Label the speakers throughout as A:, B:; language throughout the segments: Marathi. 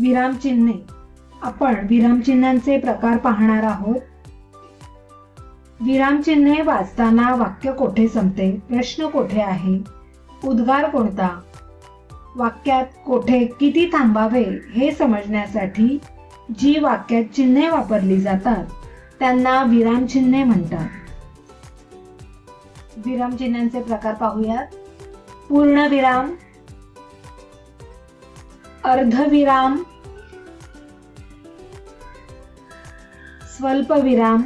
A: विरामचिन्हे आपण विरामचिन्हांचे प्रकार पाहणार आहोत. विरामचिन्हे वाचताना वाक्य कोठे संपते? प्रश्न कोठे आहे? उद्गार कोणता? वाक्यात कोठे किती थांबावे हे समजण्यासाठी जी वाक्यात चिन्हे वापरली जातात त्यांना विरामचिन्हे म्हणतात. विरामचिन्हांचे प्रकार पाहूयात. पूर्णविराम अर्धविराम स्वल्पविराम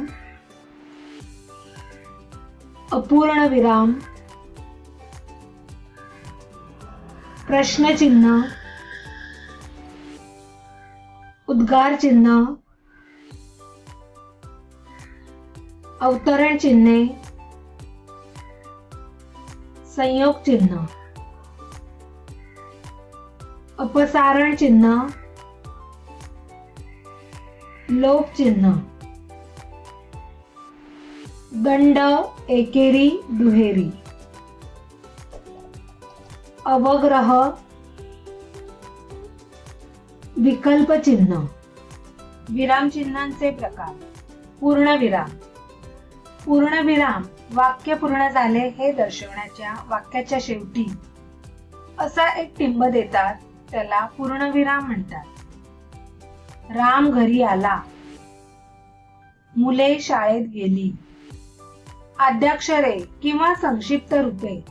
A: अपूर्ण विराम प्रश्नचिन्ह उद्गार चिन्ह अवतरण चिन्हे संयोग चिन्ह अपसारण चिन्ह लोप चिन्ह. दंड एकेरी दुहेरी. अवग्रह विकल्प चिन्ह. विराम चिन्हांचे प्रकार. पूर्णविराम. पूर्णविराम वाक्य पूर्ण झाले हे दर्शवण्याच्या वाक्याच्या शेवटी असा एक टिंब देतात. त्याला पूर्णविराम म्हणतात. राम घरी आला. मुले शाळेत गेली. आद्याक्षरे किंवा संक्षिप्त रूपे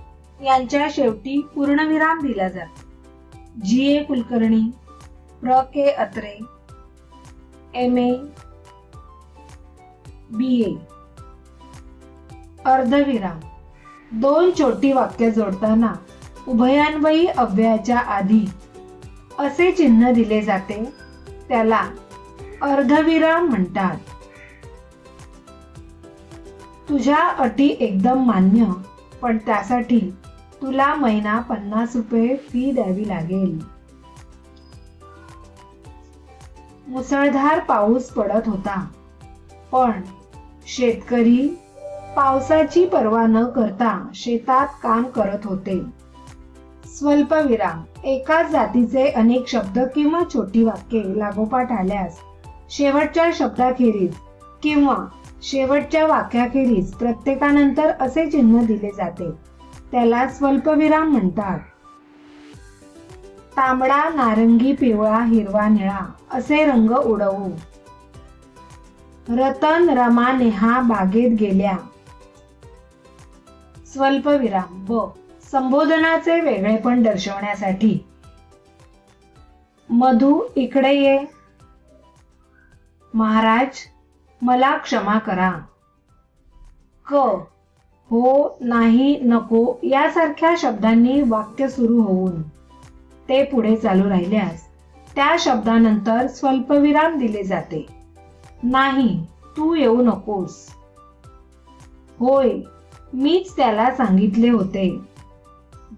A: यांच्या शेवटी पूर्णविराम दिला जातो. जी ए कुलकर्णी प्र. K. Atre M. A. B. A. अर्धविराम. दोन छोटी वाक्य जोडताना उभयान्वयी अव्ययाच्या आधी असे चिन्ह दिले जाते त्याला अर्धविराम म्हणतात. तुझ्या अटी एकदम मान्य पण त्यासाठी तुला महिना पन्नास रुपये फी द्यावी लागेल. मुसळधार पाऊस पडत होता पण शेतकरी पावसाची पर्वा न करता शेतात काम करत होते. स्वल्पविराम. एकाच जातीचे अनेक शब्द किंवा छोटी वाक्ये लागोपाठ आल्यास शेवटच्या शब्दाखेरीज किंवा शेवटच्या वाक्याखेरीज प्रत्येकानंतर असे चिन्ह दिले जाते. त्याला स्वल्पविराम म्हणतात. तांबडा नारंगी पिवळा हिरवा निळा असे रंग उडवू. रतन रमा नेहा बागेत गेल्या. स्वल्पविराम. ब. संबोधनाचे वेगळेपण दर्शवण्यासाठी. मधू इकडे ये. महाराज मला क्षमा करा. क हो नाही नको यासारख्या शब्दांनी वाक्य सुरू होऊन ते पुढे चालू राहिल्यास त्या शब्दानंतर स्वल्पविराम दिले जाते. नाही तू येऊ नकोस. होय मीच त्याला सांगितले होते.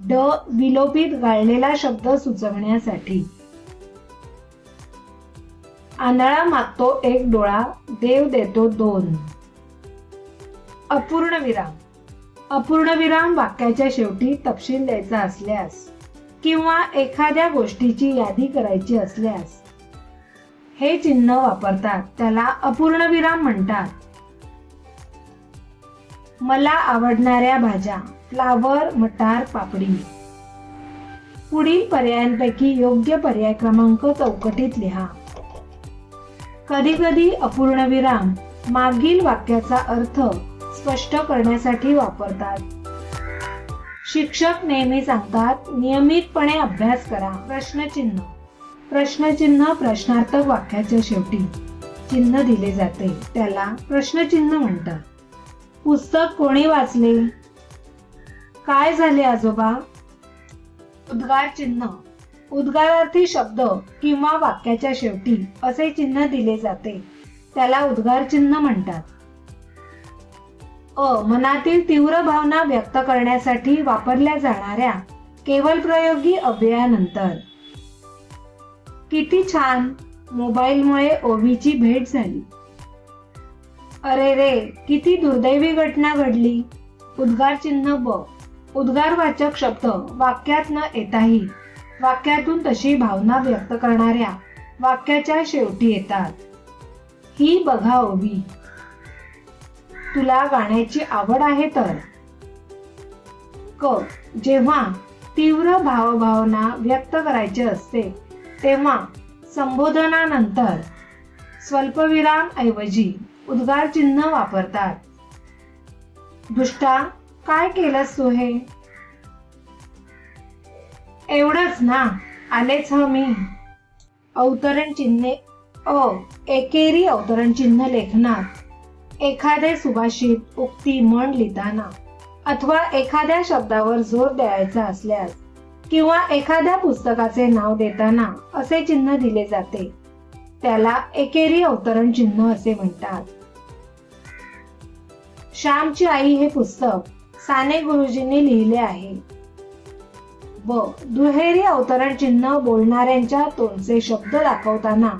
A: ड विलोपित गाळलेला शब्द सुचवण्यासाठी. आंधळा मागतो एक डोळा देव देतो दोन. अपूर्ण विराम. अपूर्ण विराम वाक्याच्या शेवटी तपशील द्यायचा असल्यास किंवा एखाद्या गोष्टीची यादी करायची असल्यास हे चिन्ह वापरतात त्याला अपूर्ण विराम म्हणतात. मला आवडणाऱ्या भाज्या. फ्लावर मटार पापडी. पुढील पर्यायांपैकी योग्य पर्याय क्रमांक चौकटीत लिहा. कधी कधी अपूर्ण विराम मागील वाक्याचा अर्थ स्पष्ट करण्यासाठी वापरतात. शिक्षक नेहमी सांगतात नियमितपणे अभ्यास करा. प्रश्नचिन्ह. प्रश्नचिन्ह प्रश्नार्थक वाक्याच्या शेवटी चिन्ह दिले जाते. त्याला प्रश्नचिन्ह म्हणतात. पुस्तक कोणी वाचले? काय झाले आजोबा? उद्गार चिन्ह. उद्गारार्थी शब्द किंवा वाक्याच्या शेवटी असे चिन्ह दिले जाते. त्याला उद्गार चिन्ह म्हणतात. अ. मनातील तीव्र भावना व्यक्त करण्यासाठी वापरल्या जाणाऱ्या केवळ प्रयोगी अव्ययानंतर किती छान! मोबाईलमुळे ओवीची भेट झाली. अरे रे किती दुर्दैवी घटना घडली. उद्गार चिन्ह ब. उद्गारवाचक शब्द वाक्यात न येताही. वाक्यातून तशी भावना व्यक्त करणाऱ्या वाक्याच्या शेवटी येतात. ही बघा ओवी. तुला गाण्याची आवड आहे तर. क. जेव्हा तीव्र भावभावना व्यक्त करायची असते तेव्हा संबोधनानंतर स्वल्पविराम ऐवजी उद्गार चिन्ह वापरतात. दुष्टा काय केलंस तू हे? एवढंच ना आलेच ह मी. अवतरण चिन्हे अ एकेरी अवतरण चिन्ह लेखनात. एखादे सुभाषित उक्ती म्हण लिहिताना अथवा एखाद्या शब्दावर जोर द्यायचा असल्यास किंवा एखाद्या पुस्तकाचे नाव देताना असे चिन्ह दिले जाते. त्याला एकेरी अवतरण चिन्ह असे म्हणतात. श्यामची आई हे पुस्तक साने गुरुजींनी लिहिले आहे. व दुहेरी अवतरण चिन्ह बोलणाऱ्यांच्या तोंडचे शब्द दाखवताना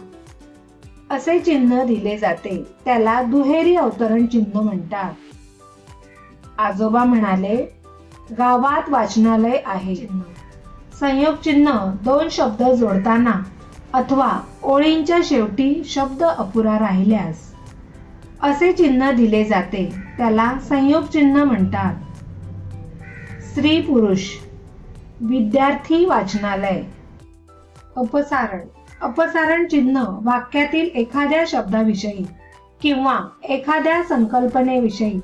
A: असे चिन्ह दिले जाते. त्याला दुहेरी अवतरण चिन्ह म्हणतात. आजोबा म्हणाले गावात वाचनालय आहे. संयोग चिन्ह दोन शब्द जोडताना अथवा ओळींच्या शेवटी शब्द अपुरा राहिल्यास असे चिन्ह दिले जाते. त्याला संयोग चिन्ह म्हणतात. स्त्री पुरुष विद्यार्थी वाचनालय. अपसारण. अपसारण चिन्ह वाक्यातील एखाद्या शब्दाविषयी किंवा एखाद्या संकल्पनेविषयी.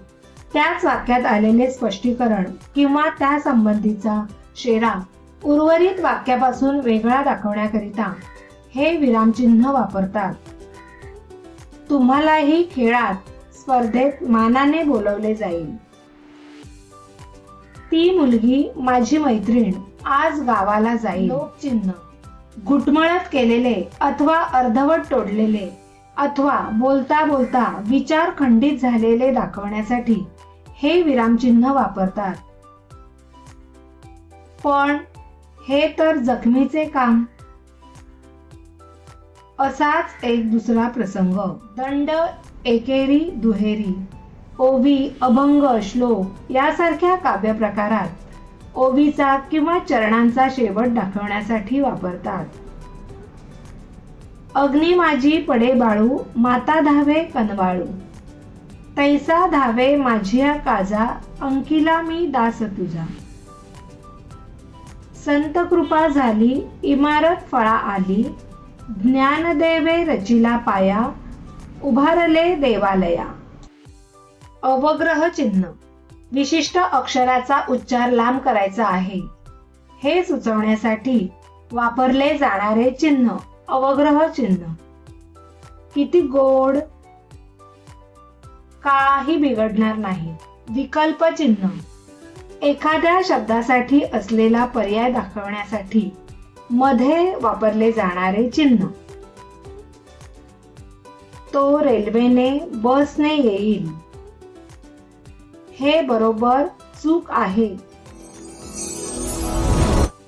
A: त्याच वाक्यात आलेले स्पष्टीकरण किंवा त्या संबंधीचा शेरा उर्वरित वाक्यापासून वेगळा दाखवण्याकरिता हे विरामचिन्ह वापरतात. तुम्हालाही खेळात स्पर्धेत मानाने बोलवले जाईल. ती मुलगी माझी मैत्रीण आज गावाला जाईल. चिन्ह घुटमळत केलेले अथवा अर्धवट तोडलेले अथवा बोलता बोलता विचार खंडित झालेले दाखवण्यासाठी हे विरामचिन्ह वापरतात. पण हे तर जखमीचे काम. असाच एक दुसरा प्रसंग. दंड एकेरी दुहेरी. ओवी अभंग श्लोक यासारख्या काव्य प्रकारात ओवीचा किंवा चरणांचा शेवट दाखवण्यासाठी वापरतात. अग्नी माझी पडे बाळू माता धावे कनवाळू. तैसा धावे माझिया काजा अंकिला मी दास तुझा. संत कृपा झाली इमारत फळा आली ज्ञानदेवे रचिला पाया उभारले देवालया. अवग्रह चिन्ह. विशिष्ट अक्षराचा उच्चार लांब करायचा आहे. हे सुचवण्यासाठी वापरले जाणारे चिन्ह अवग्रह चिन्ह. किती गोड. काही बिघडणार नाही. विकल्प चिन्ह. एखाद्या शब्दासाठी असलेला पर्याय दाखवण्यासाठी मध्ये वापरले जाणारे चिन्ह. तो रेल्वेने बसने येईल. हे बरोबर चूक आहे.